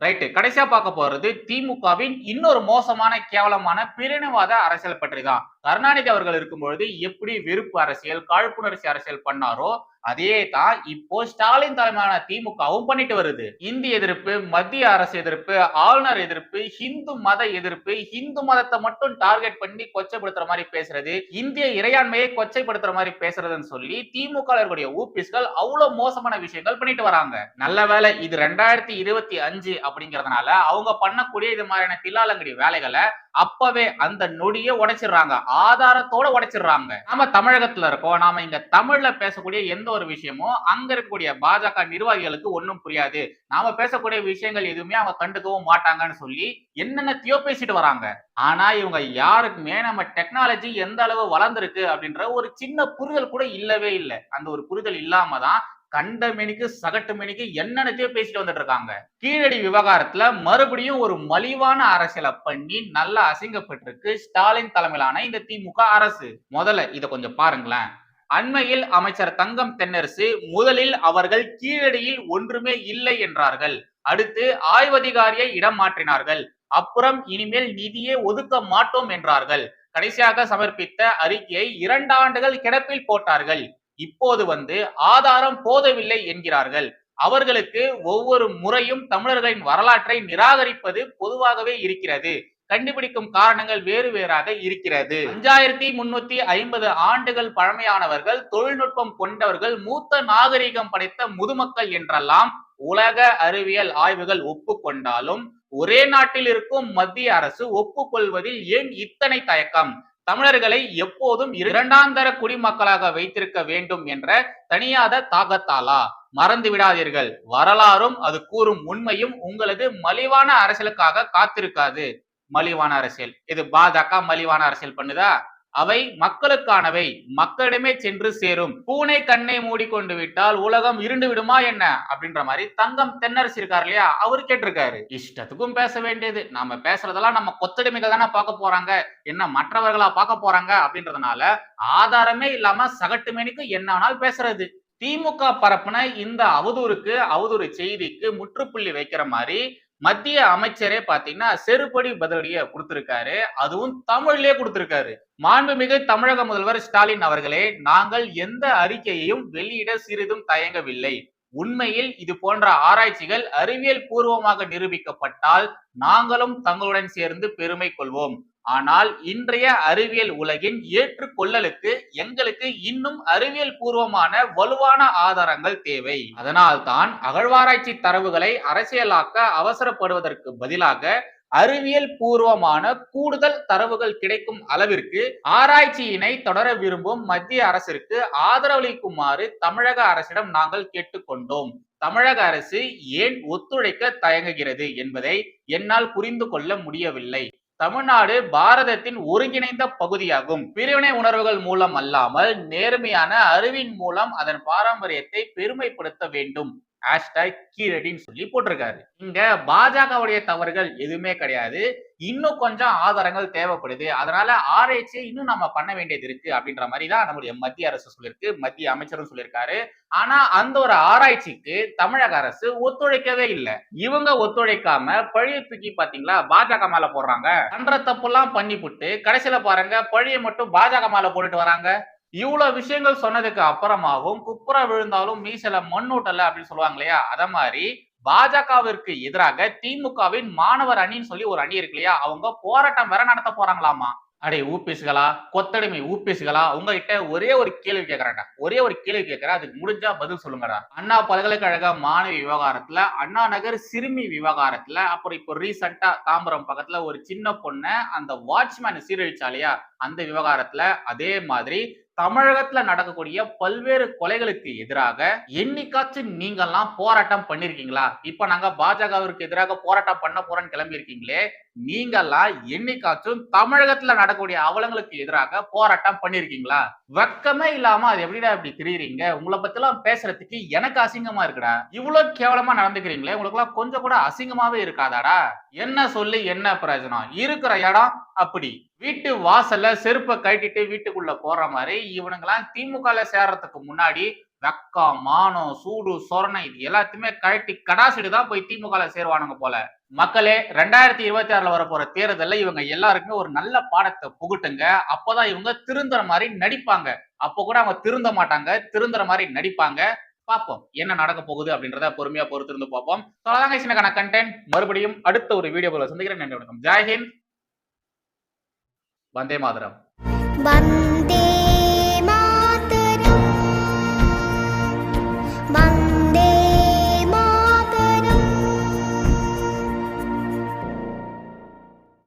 Right. கடைசியா பார்க்க போறது திமுகவின் இன்னொரு மோசமான கேவலமான பிரிவினவாத அரசியல் பற்றி தான் கருணாநிதி அவர்கள் இருக்கும் பொழுது எப்படி வெறுப்பு அரசியல் காழ்ப்புணர்ச்சி அரசியல் பண்ணாரோ அதே தான் இப்போ ஸ்டாலின் தலைமையான திமுகவும் பண்ணிட்டு வருது. இந்தி எதிர்ப்பு மத்திய அரசு எதிர்ப்பு ஆளுநர் எதிர்ப்பு இந்து மத எதிர்ப்பு இந்து மதத்தை மட்டும் டார்கெட் பண்ணி கொச்சைப்படுத்துற மாதிரி பேசுறது இந்திய இறையாண்மையை கொச்சைப்படுத்துற மாதிரி பேசுறதுன்னு சொல்லி திமுக இருக்கக்கூடிய ஊபிஸ்கள் அவ்வளவு மோசமான விஷயங்கள் பண்ணிட்டு வராங்க. நல்ல வேலை இது ரெண்டாயிரத்தி இருபத்தி அஞ்சு அப்படிங்கறதுனால அவங்க பண்ணக்கூடிய இது மாதிரியான தில்லாலங்கடி வேலைகளை அப்பவே அந்த நொடியை உடைச்சிடுறாங்க. ஆதாரத்தோட உடைச்சிடுறாங்க. நாம தமிழகத்துல இருக்கோம். நாம இங்க தமிழ்ல பேசக்கூடிய எந்த ஒரு விஷயமும் அங்க இருக்கக்கூடிய பாஜக நிர்வாகிகளுக்கு ஒன்றும் புரியாது. நாம பேசக்கூடிய விஷயங்கள் எதுவுமே அவங்க கண்டுக்கவும் மாட்டாங்கன்னு சொல்லி என்னென்னத்தையோ பேசிட்டு வராங்க. ஆனா இவங்க யாருக்குமே நம்ம டெக்னாலஜி எந்த அளவு வளர்ந்துருக்கு அப்படின்ற ஒரு சின்ன புரிதல் கூட இல்லவே இல்லை. அந்த ஒரு புரிதல் இல்லாம தான் கண்ட மெனிக்கு சகட்டு மெனிக்கு என்னென்னத்தையோ பேசிட்டு வந்துட்டு இருக்காங்க. கீழடி விவகாரத்துல மறுபடியும் ஒரு மலிவான அரசியலை பண்ணி நல்லா அசிங்கப்பட்டிருக்கு ஸ்டாலின் தலைமையிலான இந்த திமுக அரசு. முதல்ல இதை கொஞ்சம் பாருங்களேன். அண்மையில் அமைச்சர் தங்கம் தென்னரசு முதலில் அவர்கள் கீழடியில் ஒன்றுமே இல்லை என்றார்கள். அடுத்து ஆய்வதிகாரியை இடம் மாற்றினார்கள். அப்புறம் இனிமேல் நிதியே ஒதுக்க மாட்டோம் என்றார்கள். கடைசியாக சமர்ப்பித்த அறிக்கையை இரண்டு ஆண்டுகள் கிடப்பில் போட்டார்கள். இப்போது வந்து ஆதாரம் போதவில்லை என்கிறார்கள். அவர்களுக்கு ஒவ்வொரு முறையும் தமிழர்களின் வரலாற்றை நிராகரிப்பது பொதுவாகவே இருக்கிறது. கண்டுபிடிக்கும் காரணங்கள் வேறு வேறாக இருக்கிறது. அஞ்சாயிரத்தி முன்னூத்தி ஐம்பது ஆண்டுகள் பழமையானவர்கள் தொழில்நுட்பம் கொண்டவர்கள் மூத்த நாகரிகம் படைத்த முதுமக்கள் என்றெல்லாம் உலக அறிவியல் ஆய்வுகள் ஒப்புக்கொண்டாலும் ஒரே நாட்டில் இருக்கும் மத்திய அரசு ஒப்புக்கொள்வதில் ஏன் இத்தனை தயக்கம்? தமிழர்களை எப்போதும் இரண்டாந்தர குடிமக்களாக வைத்திருக்க வேண்டும் என்ற தனியாத தாகத்தாலா மறந்து விடாதீர்கள். வரலாறும் அது கூறும் உண்மையும் உங்களது மலிவான அரசியலுக்காக காத்திருக்காது. மலிவான அரசியல். இது பாஜக மலிவான அரசியல் பண்ணுதா? அவை மக்களுக்கானவை. மக்களிடமே சென்று சேரும். பூனை கண்ணை மூடிக்கொண்டு விட்டால் உலகம் இருண்டு விடுமா என்ன? அப்படின்ற மாதிரி தங்கம் தென்னரசு இருக்காரு இல்லையா? அவர் கேட்டிருக்காரு. இஷ்டத்துக்கும் பேச வேண்டியது. நம்ம பேசுறதெல்லாம் நம்ம கொத்தடிமைகள் தானே பார்க்க போறாங்க. என்ன மற்றவர்களா பார்க்க போறாங்க? அப்படின்றதுனால ஆதாரமே இல்லாம சகட்டு மேனிக்கு என்ன பேசுறது. திமுக பரப்புன இந்த அவதூறுக்கு அவதூறு செய்திக்கு முற்றுப்புள்ளி வைக்கிற மாதிரி மத்திய அமைச்சரே பாத்தீங்கன்னா செருப்படி பதிலடிய கொடுத்திருக்காரு. அதுவும் தமிழ்லயே கொடுத்திருக்காரு. மாண்புமிகு தமிழக முதல்வர் ஸ்டாலின் அவர்களே நாங்கள் எந்த அறிக்கையையும் வெளியிட சிறிதும் தயங்கவில்லை. உண்மையில் இது போன்ற ஆராய்ச்சிகள் அறிவியல் பூர்வமாக நிரூபிக்கப்பட்டால் நாங்களும் தங்களுடன் சேர்ந்து பெருமை கொள்வோம். ஆனால் இன்றைய அறிவியல் உலகின் ஏற்றுக்கொள்ளலுக்கு எங்களுக்கு இன்னும் அறிவியல் பூர்வமான வலுவான ஆதாரங்கள் தேவை. அதனால்தான் அகழ்வாராய்ச்சி தரவுகளை அரசியலாக்க அவசரப்படுவதற்கு பதிலாக அறிவியல் பூர்வமான கூடுதல் தரவுகள் கிடைக்கும் அளவிற்கு ஆராய்ச்சியினை தொடர விரும்பும் மத்திய அரசிற்கு ஆதரவளிக்குமாறு தமிழக அரசிடம் நாங்கள் கேட்டுக்கொண்டோம். தமிழக அரசு ஏன் ஒத்துழைக்க தயங்குகிறது என்பதை என்னால் புரிந்து கொள்ள முடியவில்லை. தமிழ்நாடு பாரதத்தின் ஒருங்கிணைந்த பகுதியாகும். பிரிவினை உணர்வுகள் மூலம் அல்லாமல் நேர்மையான அறிவின் மூலம் அதன் பாரம்பரியத்தை பெருமைப்படுத்த வேண்டும். ஹேஷ்டாக் கீழடின்னு சொல்லி போட்டிருக்காரு. இங்க பாஜகவுடைய தவறுகள் எதுவுமே கிடையாது. இன்னும் கொஞ்சம் ஆதாரங்கள் தேவைப்படுது. அதனால ஆராய்ச்சி இன்னும் நம்ம பண்ண வேண்டியது இருக்கு அப்படின்ற மாதிரி தான் நம்முடைய மத்திய அரசு சொல்லியிருக்கு மத்திய அமைச்சரும் சொல்லியிருக்காரு. ஆனா அந்த ஒரு ஆராய்ச்சிக்கு தமிழக அரசு ஒத்துழைக்கவே இல்லை. இவங்க ஒத்துழைக்காம பழிய தூக்கி பாத்தீங்களா பாஜக மேல போடுறாங்க. பண்ற தப்புலாம் பண்ணிவிட்டு கடைசியில பாருங்க பழிய மட்டும் பாஜக மேல போட்டுட்டு வராங்க. இவ்வளவு விஷயங்கள் சொன்னதுக்கு அப்புறமாவும் குப்புற விழுந்தாலும் மீசல மண்ணூட்டல அப்படின்னு சொல்லுவாங்க இல்லையா? அத மாதிரி பாஜகவிற்கு எதிராக திமுகவின் மாணவர் அணின்னு சொல்லி ஒரு அணி இருக்கு இல்லையா? அவங்க போராட்டம் வேற நடத்த போறாங்களாமா? அடே ஊபிஸ்களா கொத்தடிமை ஊபிஸ்களா உங்ககிட்ட ஒரே ஒரு கேள்வி கேட்கறேன்டா ஒரே ஒரு கேள்வி கேட்கறேன் அதுக்கு முடிஞ்சா பதில் சொல்லுங்கடா. அண்ணா பல்கலைக்கழக மாணவி விவகாரத்துல அண்ணா நகர் சிறுமி விவகாரத்துல அப்புறம் இப்போ ரீசெண்டா தாம்பரம் பக்கத்துல ஒரு சின்ன பொண்ணை அந்த வாட்ச்மேன் சீரழிச்சாலையா அந்த விவகாரத்துல அதே மாதிரி தமிழகத்துல நடக்கக்கூடிய பல்வேறு கொலைகளுக்கு எதிராக என்னைக்காச்சும் நீங்கெல்லாம் போராட்டம் பண்ணிருக்கீங்களா? இப்ப நாங்க பாஜகவிற்கு எதிராக போராட்டம் பண்ண போறோம்னு கிளம்பி இருக்கீங்களே நீங்கெல்லாம் என்னைக்காச்சும் தமிழகத்துல நடக்கக்கூடிய அவலங்களுக்கு எதிராக போராட்டம் பண்ணிருக்கீங்களா? வெக்கமே இல்லாம அது எப்படிடா இப்படி திரியுறீங்க? உங்களை பத்தி எல்லாம் பேசுறதுக்கு எனக்கு அசிங்கமா இருக்குடா. இவ்வளவு கேவலமா நடந்துக்கிறீங்களே உங்களுக்கு எல்லாம் கொஞ்சம் கூட அசிங்கமாவே இருக்காதாடா? என்ன சொல்லி என்ன பிரயோஜனம்? இருக்கிற இடம் அப்படி. வீட்டு வாசல்ல செருப்பை கட்டிட்டு வீட்டுக்குள்ள போற மாதிரி இவனுங்கெல்லாம் திமுகல சேர்றதுக்கு முன்னாடி வெக்கம் மானம் சூடு சொரணை இது எல்லாத்தையுமே கழட்டி கடாசிட்டு தான் போய் திமுக சேருவானுங்க போல. மக்களே ரெண்டாயிரத்தி இருபத்தி ஆறுல வரப்போற தேர்தல்ல இவங்க எல்லாருக்குமே ஒரு நல்ல பாடத்தை புகுட்டுங்க. அப்பதான் இவங்க திருந்துற மாதிரி நடிப்பாங்க. அப்போ கூட அவங்க திருந்த மாட்டாங்க. திருந்துற மாதிரி நடிப்பாங்க. பார்ப்போம் என்ன நடக்க போகுது அப்படின்றத பொறுமையா பொறுத்திருந்து பார்ப்போம். அவ்வளவுதாங்க சின்னக்கான கண்டென்ட் மறுபடியும் அடுத்த ஒரு வீடியோ சந்திக்கிறேன். நன்றி வணக்கம். ஜெய்ஹிந்த் வந்தே மாதரம்.